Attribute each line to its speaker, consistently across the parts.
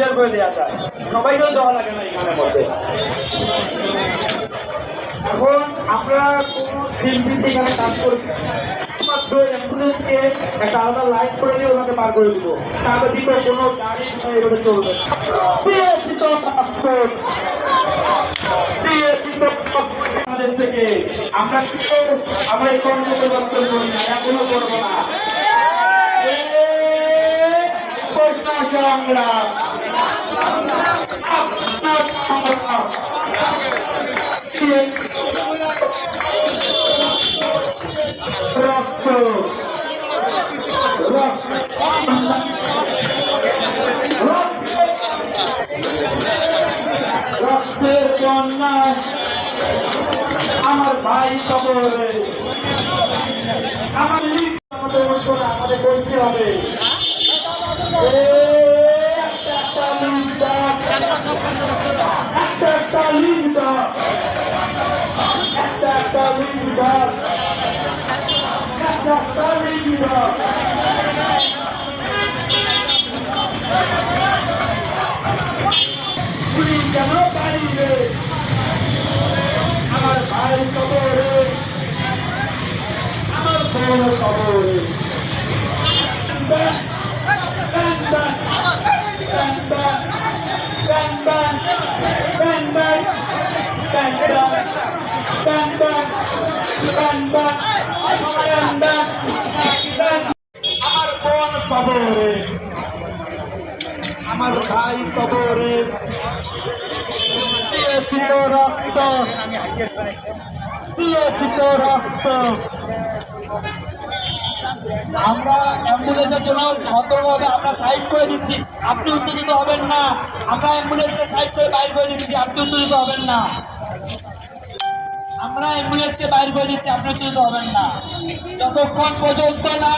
Speaker 1: Clear করে দেওয়া যায়। সবাইকেও দেওয়া লাগে না এখানে মধ্যে এখন আমরা কোনো শিল্পীতে এখানে কাজ করছি তার থেকে। আমরা আমরা এই কর্ম পরিবর্তন করি না। এখনও করব না। সংগ্রাম আমার ভাই কবরে। আমার আমাদের করতে হবে। আমার ভাই কবরে আমার বোন কবরে আমার বোন কবরে। আমার ভাই কবরে। দিয়েছিল রক্ত। দিয়েছিল রক্ত। আমরা অ্যাম্বুলেন্সের জন্য ভদ্রভাবে আমরা সাইড করে দিচ্ছি। আপনি উত্তেজিত হবেন না। আমরা অ্যাম্বুলেন্সকে সাইড করে বাইর করে দিচ্ছি। আপনি উত্তেজিত হবেন না। আমরা অ্যাম্বুলেন্সকে বাইর করে দিচ্ছি, আপনি উত্তেজিত হবেন না। যতক্ষণ পর্যন্ত না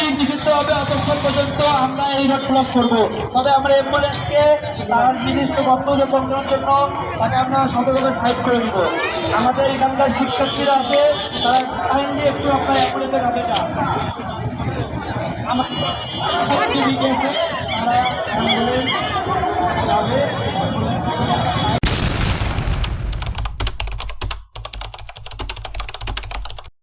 Speaker 1: লীগ নিষিদ্ধ হবে, ততক্ষণ পর্যন্ত আমরা এই রোড করব। তবে আমরা অ্যাম্বুলেন্সকে তার নির্দিষ্ট বক্তব্য পৌঁছানোর জন্য তাকে আমরা সতর্কভাবে সাইড করে দিব। আমাদের এখানকার শিক্ষার্থীরা আছে, তারা কাইন্ডলি একটু আপনার অ্যাম্বুলেন্সের কাছে যান। আমার তারা অ্যাম্বুলেন্স যাবে।